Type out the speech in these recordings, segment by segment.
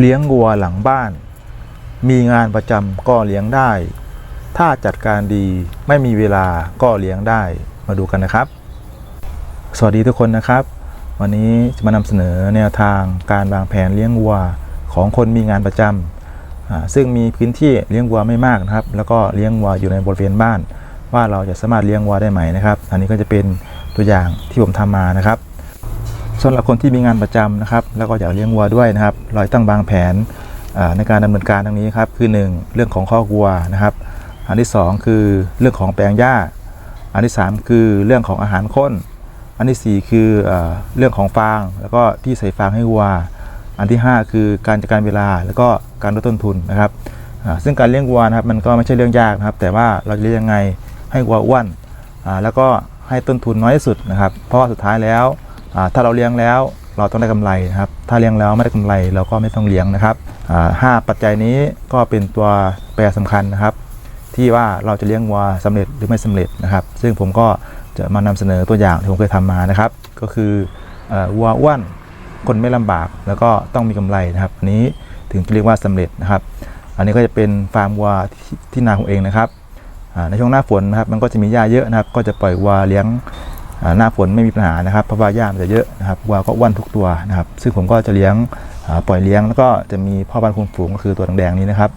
เลี้ยงวัวหลังบ้าน มีงานประจำก็เลี้ยงได้ ถ้าจัดการดีไม่มีเวลาก็เลี้ยงได้มาดูกันนะครับ สวัสดีทุกคนนะครับ วันนี้จะมานำเสนอแนวทางการวางแผนเลี้ยงวัวของคนมีงานประจำซึ่งมีพื้นที่เลี้ยงวัวไม่มากนะครับ แล้วก็เลี้ยงวัวอยู่ในบริเวณบ้าน ว่าเราจะสามารถเลี้ยงวัวได้ไหมนะครับ อันนี้ก็จะเป็นตัวอย่างที่ผมทำมานะครับ สำหรับคนที่มีงานประจำนะครับ แล้วก็อยากเลี้ยงวัวด้วยนะครับเราต้องวางแผนในการดำเนินการดังนี้ครับคือ 1 เรื่องของข้อกวัวนะครับ อันที่ 2 คือเรื่องของแปลงหญ้า อันที่ 3 คือเรื่องของอาหารข้น อันที่ 4 คือเอเรื่องของฟาง แล้วก็ที่ใส่ฟางให้วัว อันที่ 5 คือการจัดการเวลาแล้วก็การลดต้นทุนนะครับซึ่งการเลี้ยงวัวนะครับมันก็ไม่ใช่เรื่องยากนะครับ แต่ว่าเราจะเลี้ยงยังไงให้วัวอ้วนแล้วก็ให้ต้นทุนน้อยที่สุดนะครับ เพราะว่าสุดท้ายแล้ว ถ้าเราเลี้ยงแล้วเราต้องได้กำไรนะครับ ถ้าเลี้ยงแล้วไม่ได้กำไรเราก็ไม่ต้องเลี้ยงนะครับห้าปัจจัยนี้ก็เป็นตัวแปรสำคัญนะครับ ที่ว่าเราจะเลี้ยงวัวสำเร็จหรือไม่สำเร็จนะครับ ซึ่งผมก็จะมานำเสนอตัวอย่างที่ผมเคยทำมานะครับ ก็คือวัวอ้วนคนไม่ลำบากแล้วก็ต้องมีกำไรนะครับ อันนี้ถึงจะเรียกว่าสำเร็จนะครับ อันนี้ก็จะเป็นฟาร์มวัวที่นาของเองนะครับในช่วงหน้าฝนนะครับมันก็จะมีหญ้าเยอะนะครับ ก็จะปล่อยวัวเลี้ยง หน้าฝนไม่มีปัญหานะครับเพราะว่าหญ้ามันจะเยอะนะครับวัวก็อ้วนทุกตัวนะครับ ซึ่งผมก็จะเลี้ยงปล่อยเลี้ยงแล้วก็จะมีพ่อบ้านคุมฝูงก็คือตัวแดงๆนี้นะครับ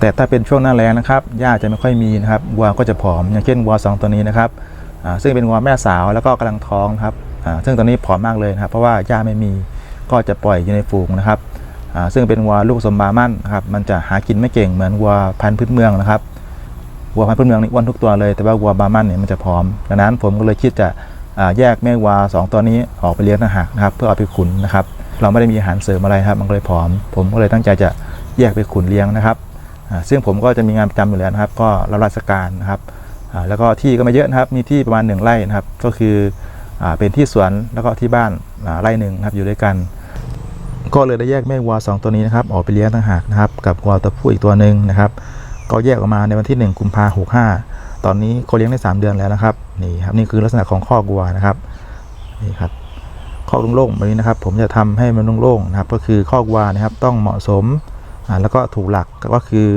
แต่ถ้าเป็นช่วงหน้าแล้งนะครับหญ้าจะไม่ค่อยมีนะครับวัวก็จะผอมอย่างเช่นวัวสองตัวนี้นะครับซึ่งเป็นวัวแม่สาวแล้วก็กำลังท้องครับซึ่งตอนนี้ผอมมากเลยนะครับ เพราะว่าหญ้าไม่มีก็จะปล่อยอยู่ในฝูงนะครับซึ่งเป็นวัวลูกสมบามั่นนะครับมันจะหากินไม่เก่งเหมือนวัวพันธุ์พื้นเมืองนะครับวัวพันธุ์พื้นเมืองนี่อ้วนทุกตัวเลยแต่ว่าวัวบามั่นเนี่ยมันจะผอมดังนั้นผมก็เลยคิดจะ แยกแม่วัวสองตัวนี้ออกไปเลี้ยงต่างหากนะครับเพื่อเอาไปขุนนะครับ เราไม่ได้มีอาหารเสริมอะไรครับมันก็เลยผอม ผมก็เลยตั้งใจจะแยกไปขุนเลี้ยงนะครับซึ่งผมก็จะมีงานประจำอยู่แล้วนะครับ ก็รับราชการนะครับแล้วก็ที่ก็ไม่เยอะนะครับมีที่ประมาณหนึ่งไร่นะครับ ก็คืออเป็นที่สวนแล้วก็ที่บ้านไร่หนึ่งนะครับอยู่ด้วยกัน ก็เลยได้แยกแม่วัวสองตัวนี้นะครับออกไปเลี้ยงต่างหากนะครับ กับวัวตัวผู้อีกตัวหนึ่งนะครับ ก็แยกออกมาในวันที่ 1 กุมภาหกห้า ตอนนี้เขาเลี้ยงได้ 3 เดือนแล้วนะครับนี่ครับนี่คือลักษณะของข้อกวัวนะครับนี่ครับข้อโล่งๆแบบนี้นะครับ ผมจะทำให้มันโล่งๆนะครับ ก็คือข้อกวัวนะครับต้องเหมาะสมอ่าแล้วก็ถูกหลักก็คือ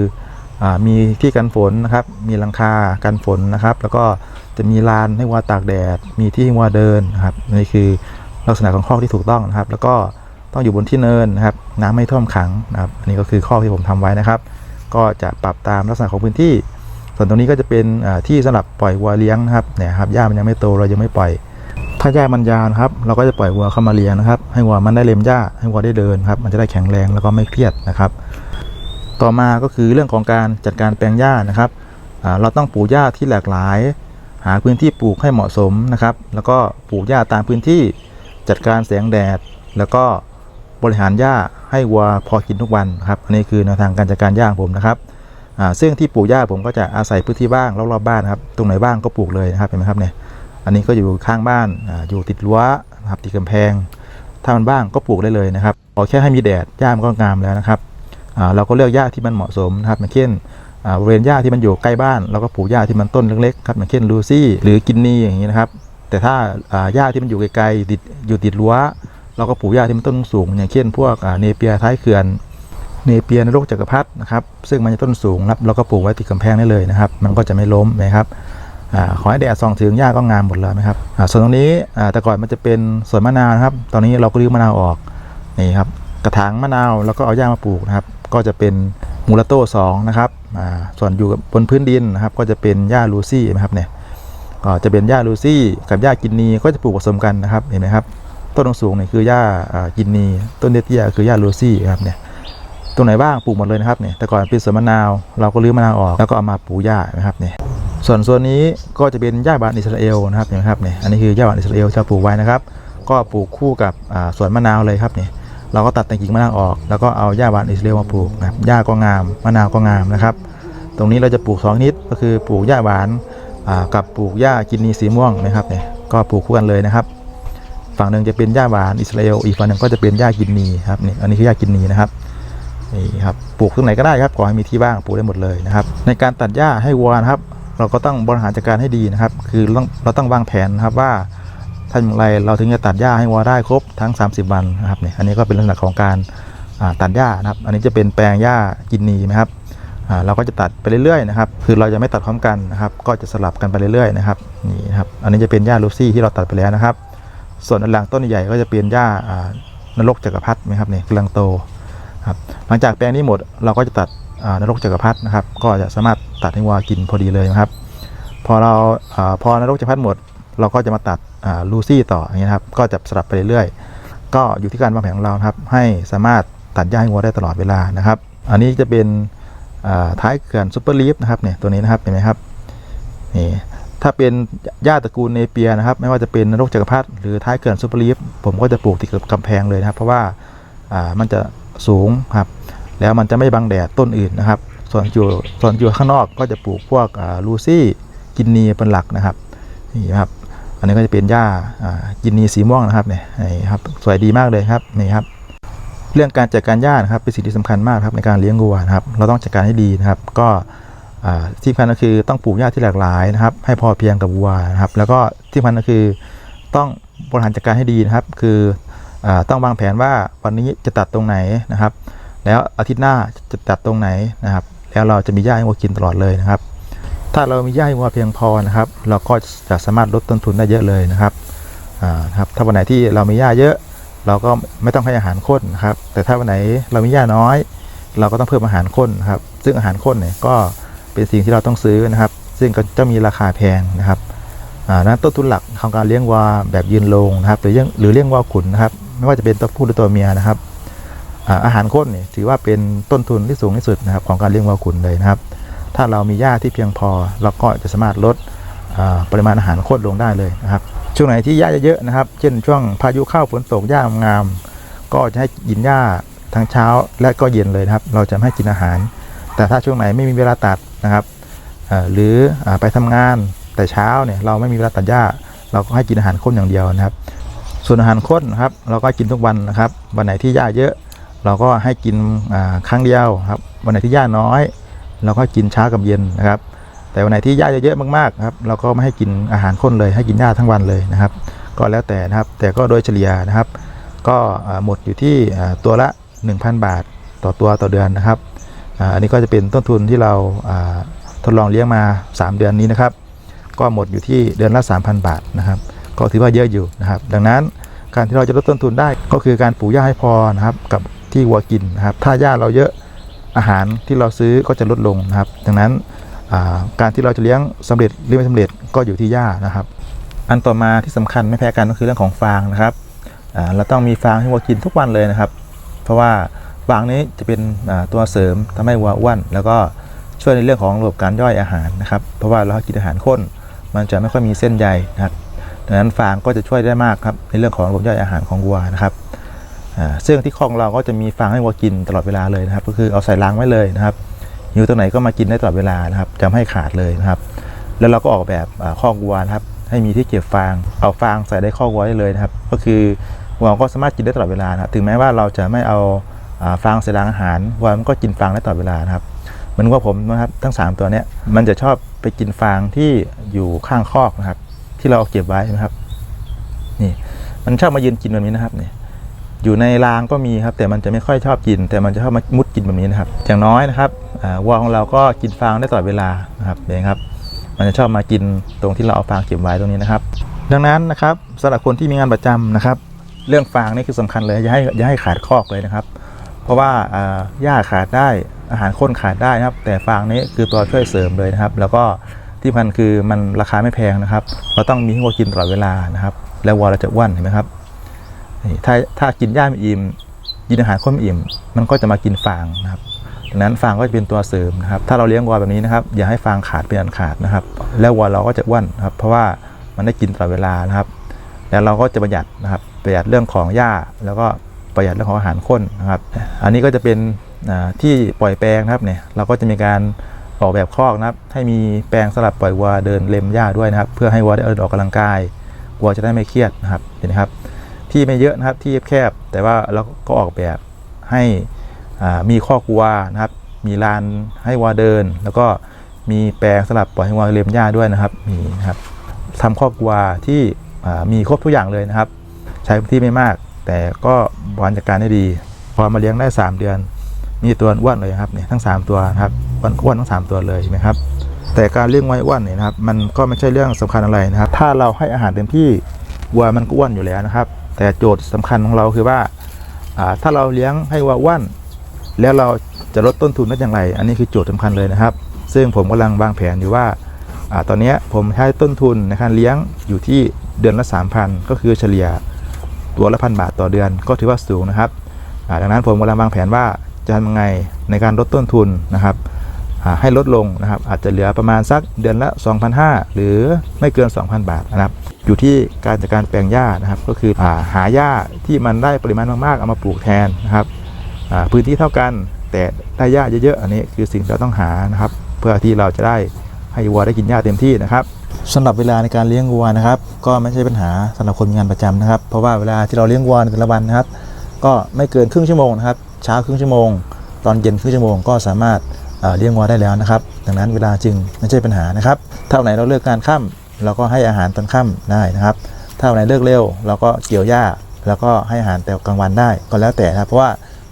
อามีที่กันฝนนะครับ มีหลังคากันฝนนะครับ แล้วก็จะมีลานให้วัวตากแดด มีที่ให้วัวเดินนะครับนี่คือลักษณะของข้อที่ถูกต้องนะครับ แล้วก็ต้องอยู่บนที่เนินนะครับ น้ำไม่ท่วมขังนะครับอันนี้ก็คือข้อที่ผมทำไว้นะครับ ก็จะปรับตามลักษณะของพื้นที่ ส่วนตรงนี้ก็จะเป็นที่สำหรับปล่อยวัวเลี้ยงนะครับเนี่ยครับหญ้ามันยังไม่โตเรายังไม่ปล่อย ถ้าหญ้ามันยาวนะครับเราก็จะปล่อยวัวเข้ามาเลี้ยงนะครับ ให้วัวมันได้เล็มหญ้าให้วัวได้เดินครับ มันจะได้แข็งแรงแล้วก็ไม่เครียดนะครับ ต่อมาก็คือเรื่องของการจัดการแปลงหญ้านะครับเราต้องปลูกหญ้าที่หลากหลาย หาพื้นที่ปลูกให้เหมาะสมนะครับ แล้วก็ปลูกหญ้าตามพื้นที่จัดการแสงแดด แล้วก็บริหารหญ้าให้วัวพอกินทุกวันครับอันนี้คือแนวทางการจัดการหญ้าของผมนะครับ ซึ่งที่ปลูกหญ้าผมก็จะอาศัยพื้นที่บ้างรอบๆบ้านนะครับตรงไหนบ้างก็ปลูกเลยนะครับเห็นไหมครับเนี่ยอันนี้ก็อยู่ข้างบ้านออยู่ติดรั้วนะครับติดกำแพง ถ้ามันบ้างก็ปลูกได้เลยนะครับขอแค่ให้มีแดดหญ้ามันก็งามแล้วนะครับเราก็เลือกหญ้าที่มันเหมาะสมนะครับอย่างเช่นบริเวณหญ้าที่มันอยู่ใกล้บ้านเราก็ปลูกหญ้าที่มันต้นเล็กๆครับอย่างเช่นลูซี่หรือกินนีอย่างนี้นะครับแต่ถ้าหญ้าที่มันอยู่ไกลๆติดอยู่ติดรั้ว เราก็ปลูกหญ้าที่มันต้นสูง อย่างเช่นพวกเนเปียท้ายเขื่อน เนเปียนโรกจักรพรรดินะครับซึ่งมันจะต้นสูงครับเราก็ปลูกไว้ติดกำแพงได้เลยนะครับ มันก็จะไม่ล้มนะครับอขอให้แดดส่องถึงหญ้าก็งามหมดเลยนะครับส่วนตรงนี้แต่ก่อนมันจะเป็นสวนมะนาวนะครับ ตอนนี้เราก็รื้อมะนาวออกนี่ครับกระถางมะนาวแล้วก็เอาหญ้ามาปลูกนะครับ ก็จะเป็นมูลาโต้สองนะครับส่วนอยู่บนพื้นดินนะครับ ก็จะเป็นหญ้าลูซี่นะครับเนี่ยก็จะเป็นหญ้าลูซี่กับหญ้ากินนีก็จะปลูกผสมกันนะครับเห็นไหมครับต้นสูงเนี่ยคือหญ้ากินนีต้นเตี้ยคือหญ้าลูซี่ครับเนี่ย ตรงไหนบ้างปลูกหมดเลยนะครับเนี่ยแต่ก่อนเป็นสวนมะนาวเราก็รื้อมะนาวออกแล้วก็เอามาปลูกหญ้านะครับเนี่ยส่วนส่วนนี้ก็จะเป็นหญ้าบานอิสราเอลนะครับเห็นไหมครับเนี่ยอันนี้คือหญ้าบานอิสราเอลที่เราปลูกไว้นะครับ ก็ปลูกคู่กับสวนมะนาวเลยครับเนี่ยเราก็ตัดแต่งกิ่งมะนาวออก แล้วก็เอาหญ้าบานอิสราเอลมาปลูกนะครับหญ้าก็งามมะนาวก็งามนะครับ ตรงนี้เราจะปลูกสองชนิดก็คือปลูกหญ้าหวานกับปลูกหญ้ากินนีสีม่วงนะครับเนี่ยก็ปลูกคู่กันเลยนะครับ ฝั่งหนึ่งจะเป็นหญ้าหวานอิสราเอลอีกฝั่งหนึ่งก็จะเป็นหญ้ากินนีครับนี่อันนี้คือหญ้ากินนีนะครับ นี่ครับปลูกตรงไหนก็ได้ครับขอให้มีที่ว่างปลูกได้หมดเลยนะครับ ในการตัดหญ้าให้วัวนะครับ เราก็ต้องบริหารจัดการให้ดีนะครับ คือเราต้องวางแผนนะครับว่าทำอย่างไรเราถึงจะตัดหญ้าให้วัวได้ครบทั้ง 30 วันนะครับเนี่ยอันนี้ก็เป็นลักษณะของการตัดหญ้านะครับ อันนี้จะเป็นแปลงหญ้ากินนีนะครับเราก็จะตัดไปเรื่อยๆนะครับ คือเราจะไม่ตัดพร้อมกันนะครับ ก็จะสลับกันไปเรื่อยๆนะครับนี่นะครับ อันนี้จะเป็นหญ้าลูซี่ที่เราตัดไปแล้วนะครับ ส่วนอันหลังต้นใหญ่ก็จะเป็นหญ้านรกจักรพรรดินะครับเนี่ยกำลังโต ครับหลังจากแปลงนี้หมดเราก็จะตัดนรกจักรพรรดินะครับ ก็จะสามารถตัดให้วัวกินพอดีเลยนะครับ พอเราอพอนรกจักรพรรดิหมด เราก็จะมาตัดลูซี่ต่ออย่างเงี้นะครับ ก็จะสลับไปเรื่อยๆก็อยู่ที่การวางแผนของเราครับ ให้สามารถตัดหญ้าให้วัวได้ตลอดเวลานะครับ อันนี้จะเป็นท้ายเขื่อนซูเปอร์ลีฟนะครับเนี่ยตัวนี้นะครับเห็นไหมครับนี่ถ้าเป็นหญ้าตระกูลเนเปียนะครับ ไม่ว่าจะเป็นนรกจักรพรรดิหรือท้ายเขื่อนซูเปอร์ลีฟผมก็จะปลูกติดกับกำแพงเลยนะครับ เพราะว่ามันจะ สูงครับ แล้วมันจะไม่บังแดดต้นอื่นนะครับ ส่วนอยู่ส่วนอยู่ข้างนอกก็จะปลูกพวกลูซี่กินนีเป็นหลักนะครับนี่ครับ อันนี้ก็จะเป็นหญ้าอ่ากินนีสีม่วงนะครับเนี่ยนี่ครับสวยดีมากเลยครับนี่ครับ เรื่องการจัดการหญ้านะครับเป็นสิ่งที่สำคัญมากครับในการเลี้ยงวัวนะครับ เราต้องจัดการให้ดีนะครับ ก็ที่สำคัญก็คือต้องปลูกหญ้าที่หลากหลายนะครับ ให้พอเพียงกับวัวนะครับ แล้วก็ที่สำคัญก็คือต้องบริหารจัดการให้ดีนะครับ คือ ต้องวางแผนว่าวันนี้จะตัดตรงไหนนะครับ แล้วอาทิตย์หน้าจะตัดตรงไหนนะครับ แล้วเราจะมีหญ้าให้วัวกินตลอดเลยนะครับ ถ้าเรามีหญ้าให้วัวเพียงพอนะครับ เราก็จะสามารถลดต้นทุนได้เยอะเลยนะครับอ่าครับถ้าวันไหนที่เรามีหญ้าเยอะ เราก็ไม่ต้องให้อาหารข้นนะครับ แต่ถ้าวันไหนเรามีหญ้าน้อย เราก็ต้องเพิ่มอาหารข้นครับ ซึ่งอาหารข้นเนี่ยก็เป็นสิ่งที่เราต้องซื้อนะครับ ซึ่งก็จะมีราคาแพงนะครับ นั้นต้นทุนหลักของการเลี้ยงวัวแบบยืนลงนะครับ หรือเลี้ยงหรือเลี้ยงวัวขุนนะครับ ไม่ว่าจะเป็นตัวผู้หรือตัวเมียนะครับอาหารข้นนี่ถือว่าเป็นต้นทุนที่สูงที่สุดนะครับของการเลี้ยงวัวขุนเลยนะครับ ถ้าเรามีหญ้าที่เพียงพอเราก็จะสามารถลดปริมาณอาหารข้นลงได้เลยนะครับช่วงไหนที่หญ้าเยอะๆนะครับ เช่นช่วงพายุเข้าฝนตกหญ้างาม ก็จะให้กินหญ้าทั้งเช้าและก็เย็นเลยนะครับ เราจะไม่ให้กินอาหาร แต่ถ้าช่วงไหนไม่มีเวลาตัดนะครับหรือไปทำงาน แต่เช้าเนี่ยเราไม่มีเวลาตัดหญ้า เราก็ให้กินอาหารข้นอย่างเดียวนะครับ ส่วนอาหารข้นนะครับ เราก็กินทุกวันนะครับ วันไหนที่หญ้าเยอะ เราก็ให้กินอ่าครั้งเดียวครับ วันไหนที่หญ้าน้อย เราก็กินเช้ากับเย็นนะครับ แต่วันไหนที่หญ้าเยอะมากๆครับ เราก็ไม่ให้กินอาหารข้นเลย ให้กินหญ้าทั้งวันเลยนะครับ ก็แล้วแต่นะครับ แต่ก็โดยเฉลี่ยนะครับ ก็หมดอยู่ที่ตัวละ 1,000 บาทต่อตัวต่อเดือนนะครับอันนี้ก็จะเป็นต้นทุนที่เราอ่าทดลองเลี้ยงมา 3 เดือนนี้นะครับ ก็หมดอยู่ที่เดือนละ 3,000 บาทนะครับ ก็ถือว่าเยอะอยู่นะครับ ดังนั้นการที่เราจะลดต้นทุนได้ก็คือการปลูกหญ้าให้พอนะครับ กับที่วัวกินนะครับ ถ้าหญ้าเราเยอะอาหารที่เราซื้อก็จะลดลงนะครับ ดังนั้นการที่เราจะเลี้ยงสำเร็จหรือไม่สำเร็จก็อยู่ที่หญ้านะครับ อันต่อมาที่สำคัญไม่แพ้กันก็คือเรื่องของฟางนะครับเราต้องมีฟางให้วัวกินทุกวันเลยนะครับ เพราะว่าฟางนี้จะเป็นตัวเสริมทำให้วัวอ้วนแล้วก็ช่วยในเรื่องของระบบการย่อยอาหารนะครับ เพราะว่าเรากินอาหารข้น มันจะไม่ค่อยมีเส้นใยนะครับดังนั้นฟางก็จะช่วยได้มากครับในเรื่องของระบบย่อยอาหารของวัวนะครับซึ่งที่คลองเราก็จะมีฟางให้วัวกินตลอดเวลาเลยนะครับ ก็คือเอาใส่รางไว้เลยนะครับหิวตรงไหนก็มากินได้ตลอดเวลานะครับจะไม่ให้ขาดเลยนะครับ แล้วเราก็ออกแบบอ่าคอกวัวนะครับ ให้มีที่เก็บฟาง เอาฟางใส่ได้คอกวัวได้เลยนะครับ ก็คือวัวก็สามารถกินได้ตลอดเวลานะครับถึงแม้ว่าเราจะไม่เอาอ่าฟางใส่รางอาหารวัวมันก็กินฟางได้ตลอดเวลานะครับ เหมือนว่าผมนะครับทั้ง 3 ตัวเนี้ยมันจะชอบ ไปกินฟางที่อยู่ข้างคอกนะครับ ที่เราเอาเก็บไว้นะครับ นี่มันชอบมายืนกินแบบนี้นะครับเนี่ยอยู่ในรางก็มีครับ แต่มันจะไม่ค่อยชอบกิน แต่มันจะชอบมามุดกินแบบนี้นะครับ อย่างน้อยนะครับวัวของเราก็กินฟางได้ตลอดเวลานะครับเห็นครับ มันจะชอบมากินตรงที่เราเอาฟางเก็บไว้ตรงนี้นะครับ ดังนั้นนะครับสำหรับคนที่มีงานประจำนะครับ เรื่องฟางนี่คือสำคัญเลยอย่าให้อย่าให้ขาดคอกเลยนะครับ เพราะว่าอ่าหญ้าขาดได้ อาหารข้นขาดได้นะครับ แต่ฟางนี้คือตัวช่วยเสริมเลยนะครับ แล้วก็ที่สำคัญคือมันราคาไม่แพงนะครับเราต้องมีให้วัวกินตลอดเวลานะครับ แล้ววัวเราจะอ้วนเห็นไหมครับนี่ถ้าถ้ากินหญ้าไม่อิ่มกินอาหารข้นไม่อิ่ม มันก็จะมากินฟางนะครับดังนั้นฟางก็จะเป็นตัวเสริมนะครับ ถ้าเราเลี้ยงวัวแบบนี้นะครับ อย่าให้ฟางขาดเป็นอันขาดนะครับ แล้ววัวเราก็จะอ้วนนะครับ เพราะว่ามันได้กินตลอดเวลานะครับ แล้วเราก็จะประหยัดนะครับ ประหยัดเรื่องของหญ้าแล้วก็ประหยัดเรื่องของอาหารข้นนะครับ อันนี้ก็จะเป็น ที่ปล่อยแปลงนะครับเนี่ยเราก็จะมีการออกแบบคอกนะครับ ให้มีแปลงสลับปล่อยวัวเดินเล็มหญ้าด้วยนะครับ เพื่อให้วัวได้เดินออกกำลังกายวัวจะได้ไม่เครียดนะครับเห็นไหมครับ ที่ไม่เยอะนะครับที่แคบแต่ว่าเราก็ออกแบบให้มีข้อกวัวนะครับ มีลานให้วัวเดิน แล้วก็มีแปลงสลับปล่อยให้วัวเลียมหญ้าด้วยนะครับมีนะครับทำข้อกวัวที่มีครบทุกอย่างเลยนะครับ ใช้พื้นที่ไม่มาก แต่ก็บริหารจัดการได้ดีพออมาเลี้ยงได้ 3 เดือน มีตัวอ้วนเลยครับเนี่ยทั้ง 3 ตัวนะครับอ้วนอ้วนทั้ง 3 ตัวเลยใช่ไหมครับแต่การเลี้ยงไว้อ้วนเนี่ยนะครับมันก็ไม่ใช่เรื่องสำคัญอะไรนะครับ ถ้าเราให้อาหารเต็มที่วัวมันก็อ้วนอยู่แล้วนะครับ แต่โจทย์สำคัญของเราคือว่าถ้าเราเลี้ยงให้วัวอ้วนแล้วเราจะลดต้นทุนได้อย่างไร อันนี้คือโจทย์สำคัญเลยนะครับ ซึ่งผมกำลังวางแผนอยู่ว่าอตอนนี้ผมใช้ต้นทุนในการเลี้ยงอยู่ที่เดือนละ 3,000 ก็คือเฉลี่ยตัวละพันบาทต่อเดือนก็ถือว่าสูงนะครับดังนั้นผมกำลังวางแผนว่า จะทำยังไงในการลดต้นทุนนะครับให้ลดลงนะครับ อาจจะเหลือประมาณสักเดือนละ 2,500 หรือไม่เกิน 2,000 บาทนะครับ อยู่ที่การจัดการแปลงหญ้านะครับ ก็คืออาหาหญ้าที่มันได้ปริมาณมากๆ เอามาปลูกแทนนะครับพื้นที่เท่ากันแต่ได้หญ้าเยอะๆ อันนี้คือสิ่งที่เราต้องหานะครับ เพื่อที่เราจะได้ให้วัวได้กินหญ้าเต็มที่นะครับสำหรับเวลาในการเลี้ยงวัวนะครับ ก็ไม่ใช่ปัญหาสำหรับคนมีงานประจำนะครับ เพราะว่าเวลาที่เราเลี้ยงวัวในแต่ละวันนะครับ ก็ไม่เกินครึ่งชั่วโมงนะครับ เช้าครึ่งชั่วโมง ตอนเย็นครึ่งชั่วโมงก็สามารถเอ่อเลี้ยงวัวได้แล้วนะครับ ดังนั้นเวลาจึงไม่ใช่ปัญหานะครับ ถ้าไหนเราเลิกการค่ำเราก็ให้อาหารตอนค่ำได้นะครับ ถ้าไหนเลิกเร็วเราก็เกี่ยวหญ้า แล้วก็ให้อาหารแต่กลางวันได้ก็แล้วแต่นะเพราะว่า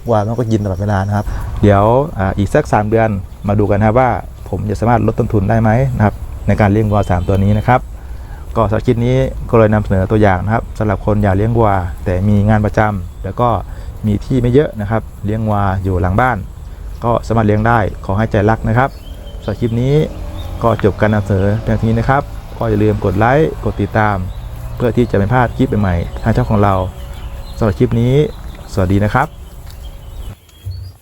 วัวมันก็กินตลอดเวลานะครับ เดี๋ยวออีกสัก 3 เดือนมาดูกันนะว่า ผมจะสามารถลดต้นทุนได้ไหมนะครับในการเลี้ยงวัว3ตัวนี้นะครับก็สำหรับคลิปนี้ก็เลยนำเสนอตัวอย่างนะครับสำหรับคนอยากเลี้ยงวัวแต่มีงานประจำแล้วก็ มีที่ไม่เยอะนะครับ เลี้ยงวัวอยู่หลังบ้าน ก็สามารถเลี้ยงได้ขอให้ใจรักนะครับสำหรับคลิปนี้ก็จบการนำเสนอเพียงเท่านี้นะครับก็อย่าลืมกดไลค์กดติดตาม เพื่อที่จะไม่พลาดคลิปใหม่ๆทางช่องของเราสำหรับคลิปนี้ สวัสดีนะครับ